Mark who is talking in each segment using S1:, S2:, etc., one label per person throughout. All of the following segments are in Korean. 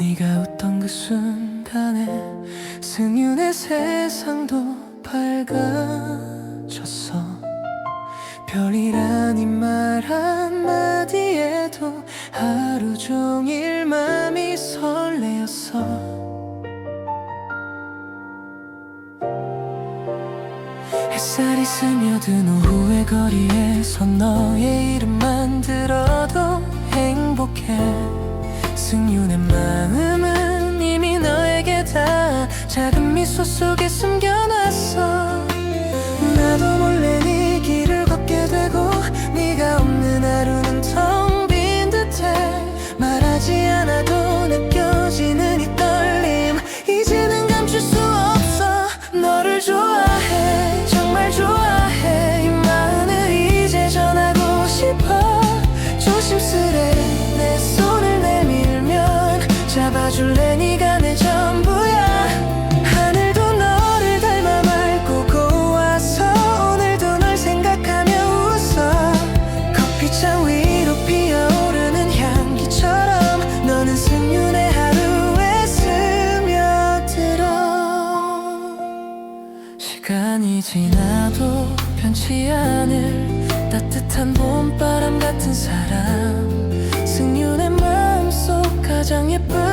S1: 네가 웃던 그 순간에 승윤의 세상도 밝아졌어. 별이라니 말 한마디에도 하루 종일 맘이 설레었어. 햇살이 스며든 오후의 거리에서 너의 이름만 들어도 행복해. 승윤의 마음은 이미 너에게 다 작은 미소 속에 숨겨놨어 잡아줄래? 네가 내 전부야. 하늘도 너를 닮아 맑고 고와서 오늘도 널 생각하며 웃어. 커피잔 위로 피어오르는 향기처럼 너는 승윤의 하루에 스며들어. 시간이 지나도 변치 않을 따뜻한 봄바람 같은 사람. 승윤의 마음속 가장 예쁜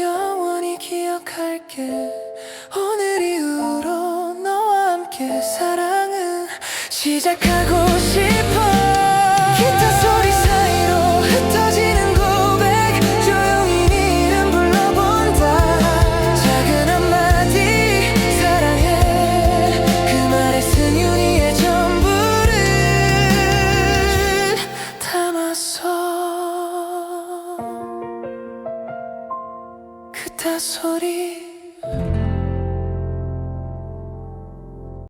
S1: 영원히 기억할게. 오늘 이후로 너와 함께 사랑은 시작하고 싶어 소리